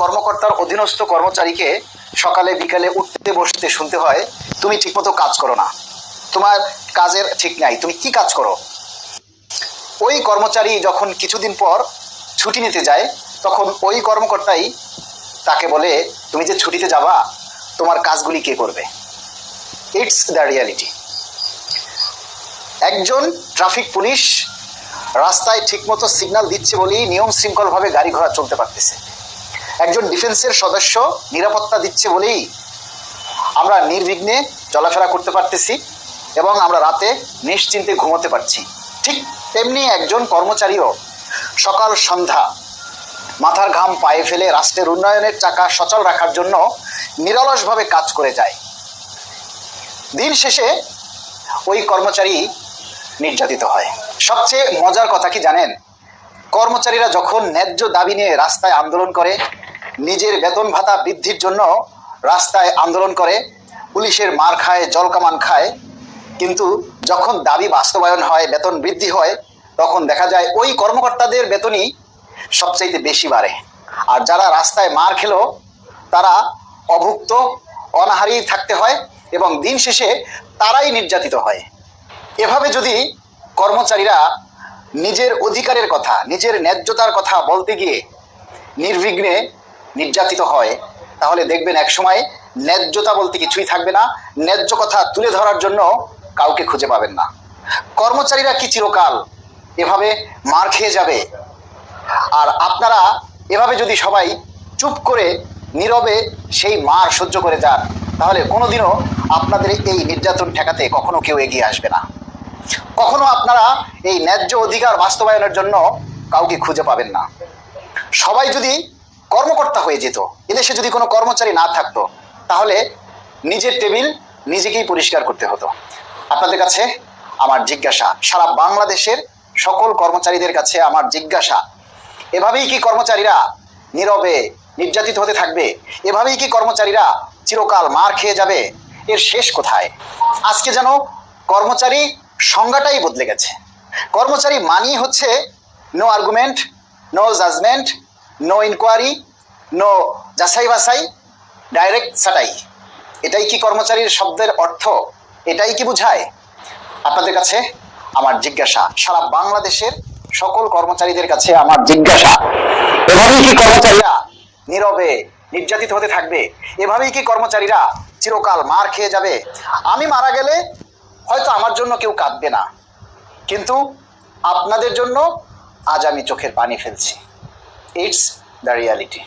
কর্মকর্তার অধীনস্থ কর্মচারীকে সকালে, বিকালে উঠতে, বসতে শুনতে হয়, তুমি ঠিকমতো কাজ করো না। তোমার কাজের ঠিক নাই। তুমি কি কাজ করো? ওই কর্মচারী যখন কিছুদিন পর ছুটি নিতে যায়, তখন ওই কর্মকর্তাই তাকে বলে, তুমি যে ছুটিতে যাবা, তোমার কাজগুলি কে করবে? ইটস দ্য রিয়ালিটি একজন ট্রাফিক পুলিশ রাস্তায় ঠিকমতো সিগন্যাল দিচ্ছে বলেই নিয়ম শৃঙ্খলভাবে গাড়ি ঘোড়া চলতে পারতেছে। একজন ডিফেন্সের সদস্য নিরাপত্তা দিচ্ছে বলেই আমরা নির্বিঘ্নে চলাফেরা করতে পারতেছি এবং আমরা রাতে নিশ্চিন্তে ঘুমোতে পারছি। ঠিক তেমনি একজন কর্মচারীও সকাল সন্ধ্যা মাথার ঘাম পায়ে ফেলে রাষ্ট্রের উন্নয়নের চাকা সচল রাখার জন্য নিরলসভাবে কাজ করে যায়। দিন শেষে ওই কর্মচারী নির্যাতিত হয়। সবচেয়ে মজার কথা কি জানেন? কর্মচারীরা যখন ন্যায্য দাবি নিয়ে রাস্তায় আন্দোলন করে, নিজের বেতন ভাতা বৃদ্ধির জন্য রাস্তায় আন্দোলন করে, পুলিশের মার খায় জলকামান খায়, কিন্তু যখন দাবি বাস্তবায়ন হয়, বেতন বৃদ্ধি হয়, তখন দেখা যায় ওই কর্মকর্তাদের বেতনই সবচাইতে বেশি বাড়ে। আর যারা রাস্তায় মার খেলো, তারা অভুক্ত অনাহারেই থাকতে হয় এবং দিন শেষে তারাই নির্যাতিত হয়। এভাবে যদি কর্মচারীরা নিজের অধিকারের কথা, নিজের ন্যায্যতার কথা বলতে গিয়ে নির্বিঘ্নে নির্যাতিত হয়, তাহলে দেখবেন একসময় ন্যায্যতা বলতে কিছুই থাকবে না, ন্যায্য কথা তুলে ধরার জন্য কাউকে খুঁজে পাবেন না। কর্মচারীরা কি চিরকাল এভাবে মার খেয়ে যাবে? আর আপনারা এভাবে যদি সবাই চুপ করে, নীরবে সেই মার সহ্য করে যান, তাহলে কোনোদিনও আপনাদের এই নির্যাতন ঠেকাতে কখনো কেউ এগিয়ে আসবে না। কখনো আপনারা এই ন্যায্য অধিকার বাস্তবায়নের জন্য কাউকে খুঁজে পাবেন না। সবাই যদি কর্মকর্তা হয়ে যেত, এদেশে যদি কোনো কর্মচারী না থাকতো, তাহলে নিজের টেবিল নিজেকেই পরিষ্কার করতে হতো। আপনাদের কাছে আমার জিজ্ঞাসা, সারা বাংলাদেশের সকল কর্মচারীদের কাছে আমার জিজ্ঞাসা, এভাবেই কি কর্মচারীরা নীরবে নির্যাতিত হতে থাকবে? এভাবেই কি কর্মচারীরা চিরকাল মার খেয়ে যাবে? এর শেষ কোথায়? আজকে যেন কর্মচারী সংজ্ঞাটাই বদলে গেছে। কর্মচারী মানি হচ্ছে no argument no judgement no inquiry no যাচাই বাছাই ডাইরেক্ট সাটাই এটাই কি কর্মচারীর শব্দের অর্থ? এটাই কি বোঝায়? আপনাদের কাছে আমার জিজ্ঞাসা। সারা বাংলাদেশের সকল কর্মচারীদের কাছে আমার জিজ্ঞাসা। এভাবেই কি কর্মচারীরা নীরবে নির্যাতিত হতে থাকবে? এভাবেই কি কর্মচারীরা চিরকাল মার খেয়ে যাবে? আমি মারা গেলে হয়তো আমার জন্য কেউ কাঁদবে না। কিন্তু আপনাদের জন্য আজ আমি চোখের পানি ফেলছি। It's the reality